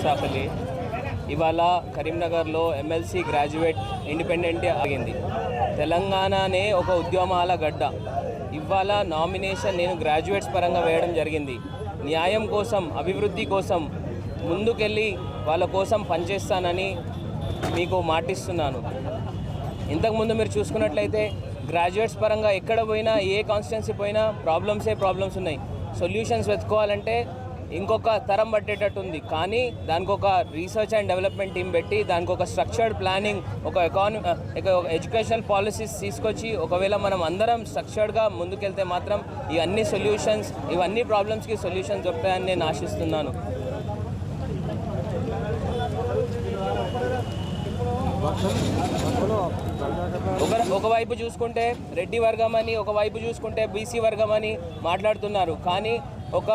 ముస్తాఫ్ ఇవాళ కరీంనగర్లో MLC graduate independent ఆగింది. తెలంగాణనే ఒక ఉద్యమాల గడ్డ. ఇవాళ నామినేషన్ నేను గ్రాడ్యుయేట్స్ పరంగా వేయడం జరిగింది. న్యాయం కోసం అభివృద్ధి కోసం ముందుకెళ్ళి వాళ్ళ కోసం పనిచేస్తానని మీకు మాటిస్తున్నాను. ఇంతకుముందు మీరు చూసుకున్నట్లయితే గ్రాడ్యుయేట్స్ పరంగా ఎక్కడ పోయినా ఏ కాన్స్టిట్యున్సీ పోయినా ప్రాబ్లమ్సే ప్రాబ్లమ్స్ ఉన్నాయి. సొల్యూషన్స్ వెతుకోవాలంటే ఇంకొక తరం పట్టేటట్టు ఉంది. కానీ దానికి ఒక రీసెర్చ్ అండ్ డెవలప్మెంట్ టీం పెట్టి దానికి ఒక స్ట్రక్చర్డ్ ప్లానింగ్ ఒక ఎకానమీ ఎడ్యుకేషనల్ పాలసీస్ తీసుకొచ్చి ఒకవేళ మనం అందరం స్ట్రక్చర్డ్గా ముందుకెళ్తే మాత్రం ఇవన్నీ సొల్యూషన్స్ ఇవన్నీ ప్రాబ్లమ్స్కి సొల్యూషన్స్ దొరుకుతాయని నేను ఆశిస్తున్నాను. ఒక ఒకవైపు చూసుకుంటే రెడ్డి వర్గం అని ఒకవైపు చూసుకుంటే బీసీ వర్గం అని మాట్లాడుతున్నారు. కానీ ఒక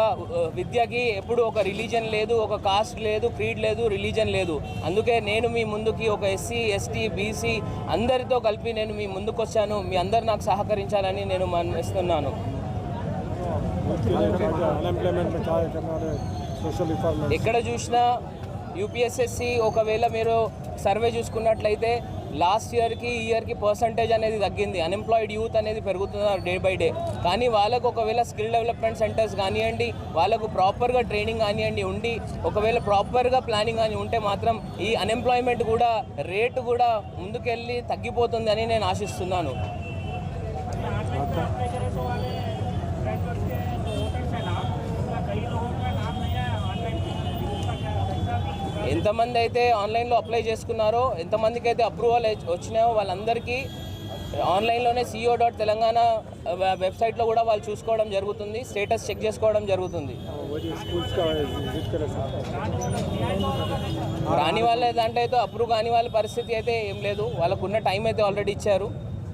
విద్యకి ఎప్పుడు ఒక రిలీజన్ లేదు ఒక కాస్ట్ లేదు క్రీడ్ లేదు రిలీజన్ లేదు. అందుకే నేను మీ ముందుకి ఒక ఎస్సీ ఎస్టీ బీసీ అందరితో కలిపి నేను మీ ముందుకు వచ్చాను మీ అందరు నాకు సహకరించాలని నేను మనిస్తున్నాను ఎక్కడ చూసినా యూపీఎస్ఎస్సి ఒకవేళ మీరు సర్వే చూసుకున్నట్లయితే లాస్ట్ ఇయర్కి ఈ ఇయర్కి పర్సంటేజ్ అనేది తగ్గింది. అన్ఎంప్లాయిడ్ యూత్ అనేది పెరుగుతున్నారు డే బై డే కానీ వాళ్ళకు ఒకవేళ స్కిల్ డెవలప్మెంట్ సెంటర్స్ కానివ్వండి వాళ్ళకు ప్రాపర్గా ట్రైనింగ్ కానివ్వండి ఉండి ఒకవేళ ప్రాపర్గా ప్లానింగ్ కానీ ఉంటే మాత్రం ఈ అన్ఎంప్లాయ్మెంట్ కూడా రేటు కూడా ముందుకెళ్ళి తగ్గిపోతుంది అని నేను ఆశిస్తున్నాను. ఎంతమంది అయితే ఆన్లైన్లో అప్లై చేసుకున్నారో ఎంతమందికి అయితే అప్రూవల్ వచ్చినాయో వాళ్ళందరికీ ఆన్లైన్లోనే సిఓ డాట్ తెలంగాణ వెబ్సైట్లో కూడా వాళ్ళు చూసుకోవడం జరుగుతుంది స్టేటస్ చెక్ చేసుకోవడం జరుగుతుంది. రాని వాళ్ళ దాంట్లో అయితే అప్రూవ్ కాని వాళ్ళ పరిస్థితి అయితే ఏం లేదు. వాళ్ళకున్న టైం అయితే ఆల్రెడీ ఇచ్చారు.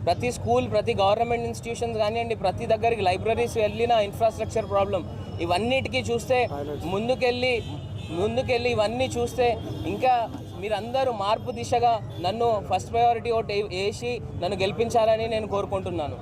ప్రతి స్కూల్ ప్రతి గవర్నమెంట్ ఇన్స్టిట్యూషన్స్ కానివ్వండి ప్రతి దగ్గరికి లైబ్రరీస్ వెళ్ళిన ఇన్ఫ్రాస్ట్రక్చర్ ప్రాబ్లం ఇవన్నిటికీ చూస్తే ముందుకెళ్ళి ముందుకెళ్ళి ఇవన్నీ చూస్తే ఇంకా మీరందరూ మార్పు దిశగా నన్ను ఫస్ట్ ప్రయారిటీ ఓట్ వేసి నన్ను గెలిపించాలని నేను కోరుకుంటున్నాను.